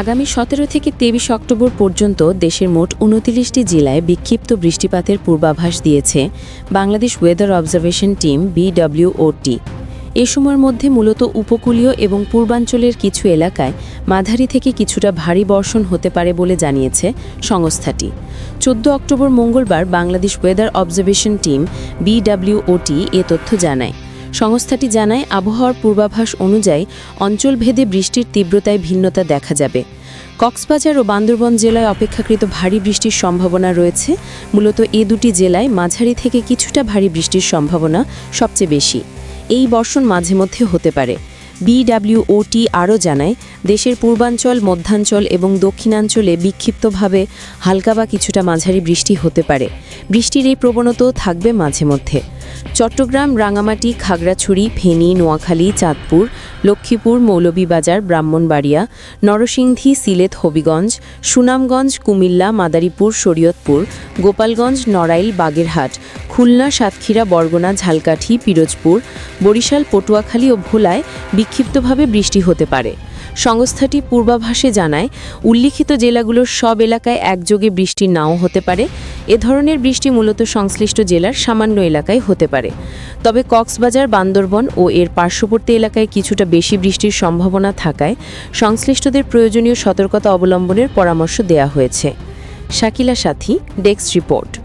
আগামী সতেরো থেকে তেইশ অক্টোবর পর্যন্ত দেশের মোট উনতিরিশটি জেলায় বিক্ষিপ্ত বৃষ্টিপাতের পূর্বাভাস দিয়েছে Bangladesh weather observation team BWOT এ সময়ের মধ্যে মূলত উপকূলীয় এবং পূর্বাঞ্চলের কিছু এলাকায় মাঝারি থেকে কিছুটা ভারী বর্ষণ হতে পারে বলে জানিয়েছে সংস্থাটি। চোদ্দ অক্টোবর মঙ্গলবার Bangladesh weather observation team BWOT এ তথ্য জানায়। সংস্থাটি জানায়, আবহাওয়ার পূর্বাভাস অনুযায়ী অঞ্চলভেদে বৃষ্টির তীব্রতায় ভিন্নতা দেখা যাবে। কক্সবাজার ও বান্দরবন জেলায় অপেক্ষাকৃত ভারী বৃষ্টির সম্ভাবনা রয়েছে। মূলত এ দুটি জেলায় মাঝারি থেকে কিছুটা ভারী বৃষ্টির সম্ভাবনা সবচেয়ে বেশি। এই বর্ষণ মাঝে মধ্যে হতে পারে। বিডব্লিউওটি আরও জানায়, দেশের পূর্বাঞ্চল, মধ্যাঞ্চল এবং দক্ষিণাঞ্চলে বিক্ষিপ্তভাবে হালকা বা কিছুটা মাঝারি বৃষ্টি হতে পারে। বৃষ্টির এই প্রবণতাও থাকবে মাঝে মধ্যে। চট্টগ্রাম, রাঙামাটি, খাগড়াছড়ি, ফেনী, নোয়াখালী, চাঁদপুর, লক্ষ্মীপুর, মৌলভীবাজার, ব্রাহ্মণবাড়িয়া, নরসিংদী, সিলেট, হবিগঞ্জ, সুনামগঞ্জ, কুমিল্লা, মাদারীপুর, শরীয়তপুর, গোপালগঞ্জ, নড়াইল, বাগেরহাট খুলনা, সাতক্ষীরা, বরগুনা, ঝালকাঠি, পিরোজপুর, বরিশাল, পটুয়াখালী ও ভোলায় বিক্ষিপ্তভাবে বৃষ্টি হতে পারে। সংস্থাটি পূর্বাভাসে জানায়, উল্লিখিত জেলাগুলোর সব এলাকায় একযোগে বৃষ্টি নাও হতে পারে। এ ধরনের বৃষ্টি মূলত সংশ্লিষ্ট জেলার সামান্য এলাকায় হতে পারে। তবে কক্সবাজার, বান্দরবন ও এর পার্শ্ববর্তী এলাকায় কিছুটা বেশি বৃষ্টির সম্ভাবনা থাকায় সংশ্লিষ্টদের প্রয়োজনীয় সতর্কতা অবলম্বনের পরামর্শ দেয়া হয়েছে। শাকিলা সাথী, ডেস্ক রিপোর্ট।